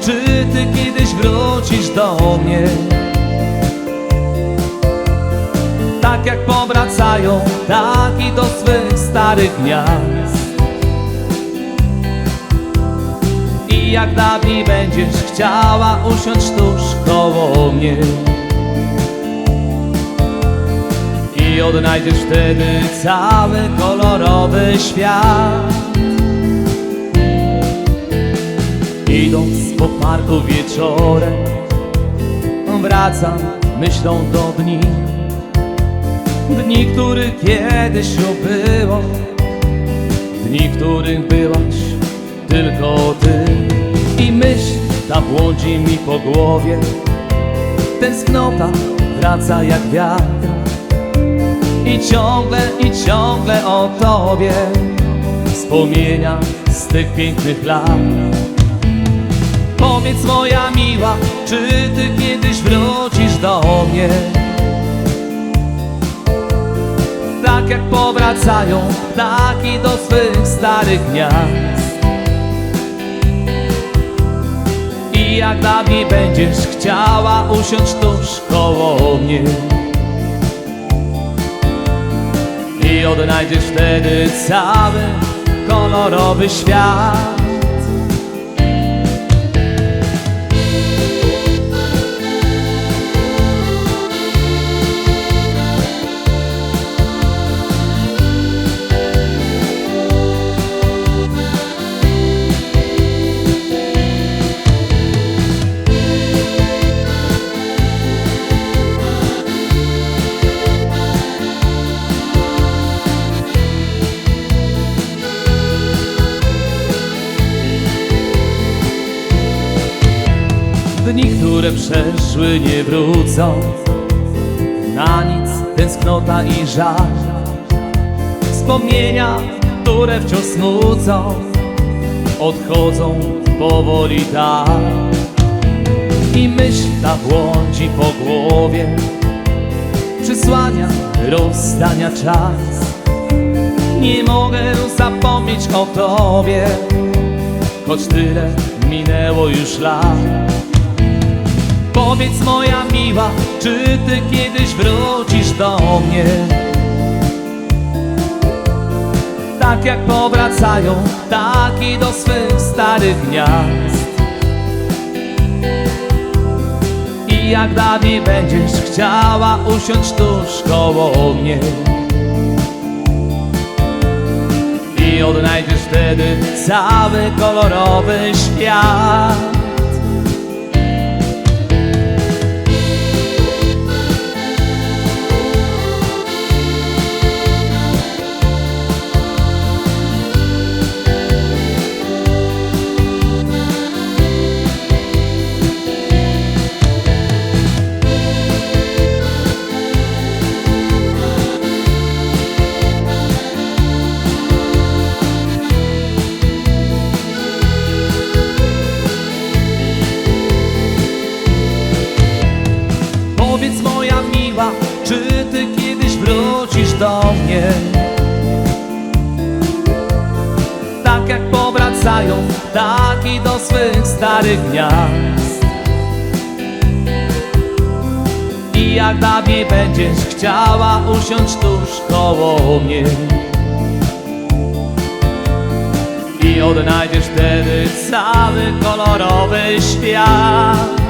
czy ty kiedyś wrócisz do mnie? Tak jak powracają ptaki do swych starych gniazd I jak dawniej będziesz chciała usiąść tuż koło mnie. I odnajdziesz wtedy cały kolorowy świat Idąc po parku wieczorem Wracam myślą do dni. Dni, których kiedyś było Dni, których byłaś tylko ty. I myśl ta błądzi mi po głowie Tęsknota wraca jak wiatr. I ciągle, i ciągle o tobie Wspomnienia z tych pięknych lat Powiedz moja miła, czy ty kiedyś wrócisz do mnie? Tak jak powracają ptaki do swych starych gniazd. I jak dawniej będziesz chciała usiąść tuż koło mnie. I odnajdziesz wtedy cały kolorowy świat Dni, które przeszły nie wrócą. Na nic tęsknota i żal. Wspomnienia, które wciąż smucą Odchodzą powoli tak. I myśl ta błądzi po głowie Przysłania rozstania czas. Nie mogę zapomnieć o tobie Choć tyle minęło już lat Powiedz moja miła, czy ty kiedyś wrócisz do mnie? Tak jak powracają ptaki do swych starych gniazd I jak dawniej będziesz chciała usiąść tuż koło mnie. I odnajdziesz wtedy cały kolorowy świat mnie? Tak jak powracają ptaki do swych starych gniazd I jak dawniej będziesz chciała usiąść tuż koło mnie. I odnajdziesz wtedy cały kolorowy świat